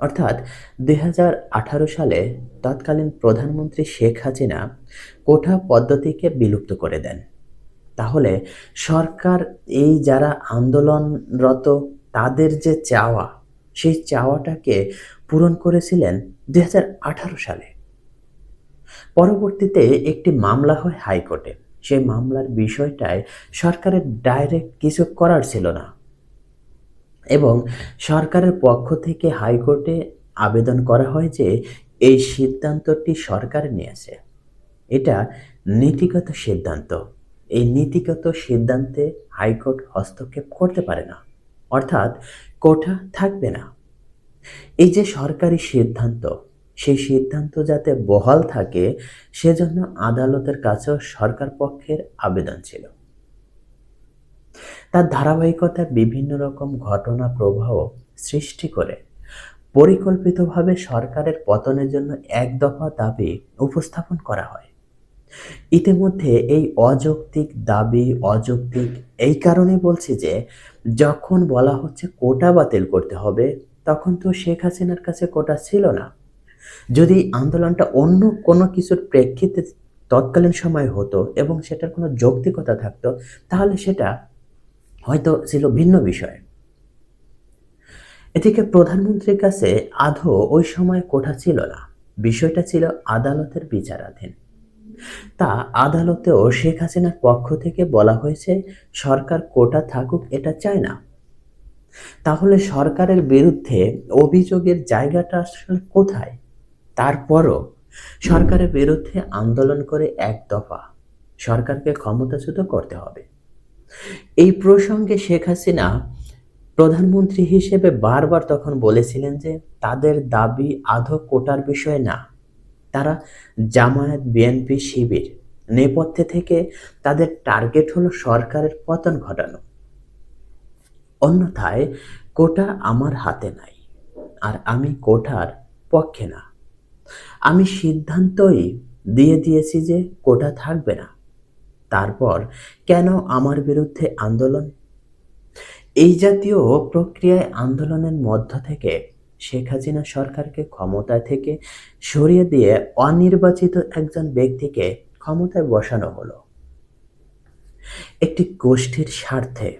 অর্থাৎ দুই হাজার আঠারো সালে তৎকালীন প্রধানমন্ত্রী শেখ হাসিনা কোঠা পদ্ধতিকে বিলুপ্ত করে দেন। তাহলে সরকার এই যারা আন্দোলনরত, তাদের যে চাওয়া, সেই চাওয়াটাকে পূরণ করেছিলেন দু হাজার আঠারো সালে। পরবর্তীতে একটি মামলা হয় হাইকোর্টে। সেই মামলার বিষয়টায় সরকারের ডাইরেক্ট কিছু করার ছিল না। এবং সরকারের পক্ষ থেকে হাইকোর্টে আবেদন করা হয় যে এই সিদ্ধান্তটি সরকার নিয়েছে। এটা নীতিগত সিদ্ধান্ত। এই নীতিগত সিদ্ধান্তে হাইকোর্ট হস্তক্ষেপ করতে পারে না, অর্থাৎ কোঠা থাকবে না। এই যে সরকারি সিদ্ধান্ত, সেই সিদ্ধান্ত যাতে বহাল থাকে, সেজন্য আদালতের কাছেও সরকার পক্ষের আবেদন ছিল। তার ধারাবাহিকতার বিভিন্ন রকম ঘটনা প্রবাহ সৃষ্টি করে। পরিকল্পিতভাবে সরকারের পতনের জন্য এক দফা দাবি উপস্থাপন করা হয়। ইতিমধ্যে এই অযৌক্তিক দাবি, অযৌক্তিক এই কারণে বলছি যে, যখন বলা হচ্ছে কোটা বাতিল করতে হবে, তখন তো শেখ হাসিনার কাছে কোটা ছিল না। যদি আন্দোলনটা অন্য কোনো কিছুর প্রেক্ষিতে তৎকালীন সময় হতো এবং সেটার কোনো যৌক্তিকতা থাকতো, তাহলে সেটা হয়তো ছিল ভিন্ন বিষয়। এদিকে প্রধানমন্ত্রীর কাছে আধো ওই সময় কোঠা ছিল না। বিষয়টা ছিল আদালতের বিচারাধীন। তা আদালতেও শেখ হাসিনার পক্ষ থেকে বলা হয়েছে, সরকার কোটা থাকুক, এটা চায় না। তাহলে সরকারের বিরুদ্ধে অভিযোগের জায়গাটা আসলে কোথায়? তারপরও সরকারের বিরুদ্ধে আন্দোলন করে এক দফা। সরকারকে ক্ষমতাচ্যুত করতে হবে। এই প্রসঙ্গে শেখ হাসিনা প্রধানমন্ত্রী হিসেবে বারবার তখন বলেছিলেন যে তাদের দাবি আধো কোটার বিষয় না। তারা জামায়াত, বিএনপি, শিবির নেপথ্যে থেকে তাদের টার্গেট হলো সরকারের পতন ঘটানো। অন্যথায় কোটা আমার হাতে নাই আর আমি কোটার পক্ষে না। আমি সিদ্ধান্তই দিয়ে দিয়েছি যে কোটা থাকবে না। তারপর কেন আমার বিরুদ্ধে আন্দোলন? এই জাতীয় প্রক্রিয়ায় আন্দোলনের মধ্য থেকে শেখ হাসিনা সরকারকে ক্ষমতা থেকে সরিয়ে দিয়ে অনির্বাচিত একজন ব্যক্তিকে ক্ষমতায় বসানো হলো। একটি গোষ্ঠীর স্বার্থে